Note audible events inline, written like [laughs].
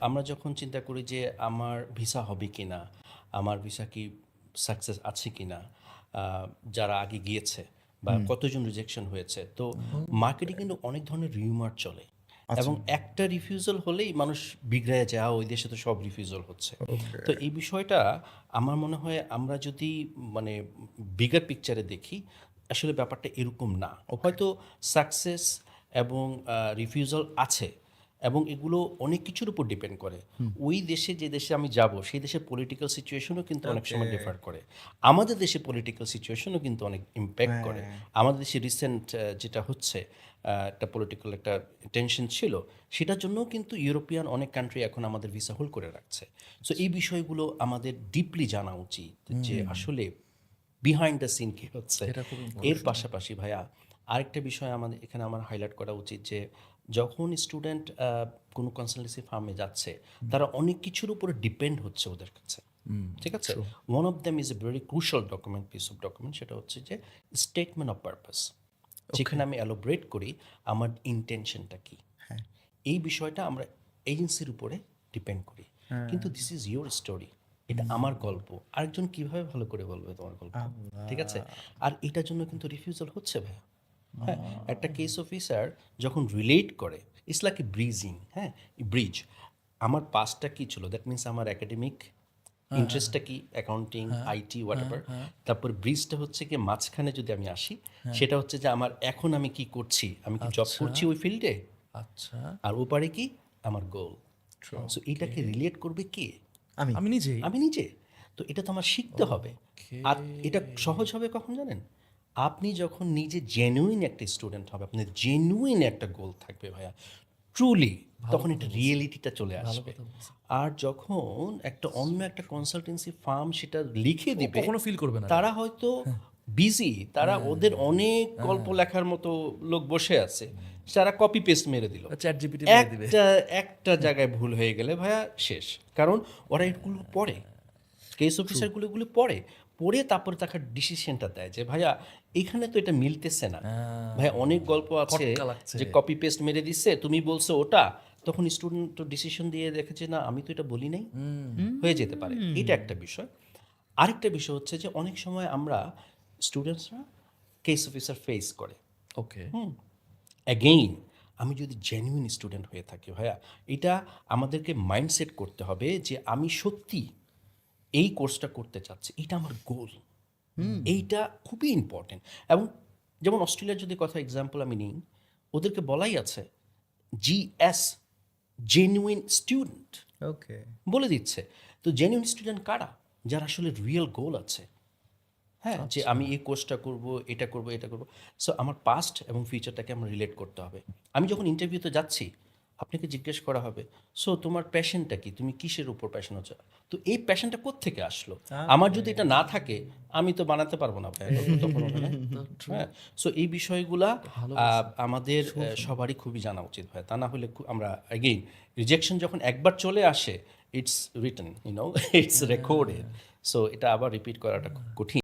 আমরা যখন চিন্তা করি যে আমার ভিসা হবে কি না আমার ভিসা কি সাকসেস আছে কি না যারা আগে গিয়েছে বা কতজন রিজেকশন হয়েছে তো মার্কেটে কিন্তু অনেক ধরনের রিউমার চলে। এবং একটা রিফিউজাল হলেই মানুষ বিগড়ে যায় "আ, ওই দেশে তো সব রিফিউজাল হচ্ছে। তো এই বিষয়টা আমার মনে হয় আমরা যদি মানে বিগার পিকচারে দেখি আসলে ব্যাপারটা এরকম না। হয়তো সাকসেস এবং রিফিউজাল আছে এবং এগুলো অনেক কিছুর উপর ডিপেন্ড করে। ওই দেশে যে দেশে আমি যাব সেই দেশের পলিটিক্যাল সিচুয়েশনও কিন্তু অনেক সময় ডিফার করে। আমাদের দেশে পলিটিক্যাল সিচুয়েশনও কিন্তু অনেক ইম্প্যাক্ট করে। আমাদের দেশে রিসেন্ট যেটা হচ্ছে একটা পলিটিক্যাল একটা টেনশন ছিল সেটার জন্যও কিন্তু ইউরোপিয়ান অনেক কান্ট্রি এখন আমাদের ভিসা হোল্ড করে রাখছে। সো এই বিষয়গুলো আমাদের ডিপলি জানা উচিত যে আসলে বিহাইন্ড দ্য সিন কি হচ্ছে। এর পাশাপাশি ভাইয়া আরেকটা বিষয় আমাদের এখানে আমার হাইলাইট করা উচিত যে যখন স্টুডেন্ট কোনো কনসালটেন্সি ফার্মে যাচ্ছে তারা অনেক কিছুর উপরে ডিপেন্ড হচ্ছে ওদের কাছে। ঠিক আছে? One of them is a very crucial document piece of document সেটা হচ্ছে যে স্টেটমেন্ট অফ পারপাস যেখানে আমি অ্যালোব্রেট করি আমার ইন্টেনশনটা কি। এই বিষয়টা আমরা এজেন্সির উপরে ডিপেন্ড করি। কিন্তু দিস ইজ ইউর স্টোরি এটা আমার গল্প। আরেকজন কীভাবে ভালো করে বলবে তোমার গল্প? ঠিক আছে? আর এটার জন্য কিন্তু রিফিউজাল হচ্ছে ভাইয়া। হ্যাঁ একটা কেস অফিসার যখন রিলেট করে ইটস লাইক এ ব্রিজিং হ্যাঁ ব্রিজ আমার পাসটা কি ছিল? দ্যাট মিনস আমার একাডেমিক ইন্টারেস্টটা কি? অ্যাকাউন্টিং আইটি হোয়াট এভার তারপর ব্রিজটা হচ্ছে কি মাঝখানে যদি আমি আসি সেটা হচ্ছে যে আমার এখন আমি কি করছি? আমি কি জব করছি ওই ফিল্ডে আচ্ছা। আর ওপারে কি? আমার গোল সো এটাকে রিলেট করবে কে? আমি। আমি নিজেই। আমি নিজে। তো এটা তো আমার শিখতে হবে। আর এটা সহজ হবে কখন জানেন? আপনি যখন নিজে জেনুইন একটা স্টুডেন্ট হবে আপনার জেনুইন একটা গোল থাকবে ভাইয়া ট্রুলি তখন এটা রিয়েলিটিটা চলে আসবে। আর যখন একটা অন্য একটা কনসালটেন্সি ফার্ম সেটা লিখে দিবে কখনো ফিল করবে না তারা হয়তো বিজি তারা ওদের অনেক গল্প লেখার মতো লোক বসে আছে তারা কপি পেস্ট মেরে দিল। চ্যাট জিপিটি একটা একটা জায়গায় ভুল হয়ে গেলে ভাইয়া শেষ। কারণ ওরা এগুলো পড়ে। কেস অফিসারগুলো এগুলো পড়ে। পড়ে তারপরে তাকে ডিসিশনটা দেয় যে ভাইয়া এখানে তো এটা মিলতেছে না। ভাই অনেক গল্প আছে যে কপি পেস্ট মেরে দিচ্ছে তুমি বলছো ওটা। তখন স্টুডেন্ট তো ডিসিশন দিয়ে দেখেছে না আমি তো এটা বলি নাই। হয়ে যেতে পারে। এটা একটা বিষয়। আরেকটা বিষয় হচ্ছে যে অনেক সময় আমরা স্টুডেন্টসরা কেস অফিসার ফেস করে। ওকে অ্যাগেইন আমি যদি জেনুইন স্টুডেন্ট হয়ে থাকি ভাইয়া এটা আমাদেরকে মাইন্ডসেট করতে হবে যে আমি সত্যি এই কোর্সটা করতে চাচ্ছি এটা আমার গোল এইটা খুবই ইম্পর্টেন্ট এবং যেমন অস্ট্রেলিয়ার যদি কথা এক্সাম্পল আমি নিই ওদেরকে বলাই আছে জিএস জেনুইন স্টুডেন্ট ওকে। বলে দিচ্ছে। তো জেনুইন স্টুডেন্ট কারা? যার আসলে রিয়েল গোল আছে। হ্যাঁ যে আমি এই কোর্সটা করব এটা করব এটা করব। সো আমার পাস্ট এবং ফিউচারটাকে আমার রিলেট করতে হবে। আমি যখন ইন্টারভিউতে যাচ্ছি আপনাকে জিজ্ঞেস করা হবে সো তোমার প্যাশনটা কি? তুমি কিসের উপর প্যাশন হচ্ছে? তো এই প্যাশনটা থেকে আসলো? আমার যদি এটা না থাকে আমি তো বানাতে পারব না ভাই। [laughs] তখন হ্যাঁ সো এই বিষয়গুলা আহ, আমাদের সবারই খুবই জানা উচিত ভাই। তা না হলে আমরা এগেইন রিজেকশন যখন একবার চলে আসে it's return you know it's recorded so এটা আবার রিপিট করাটা খুব কঠিন।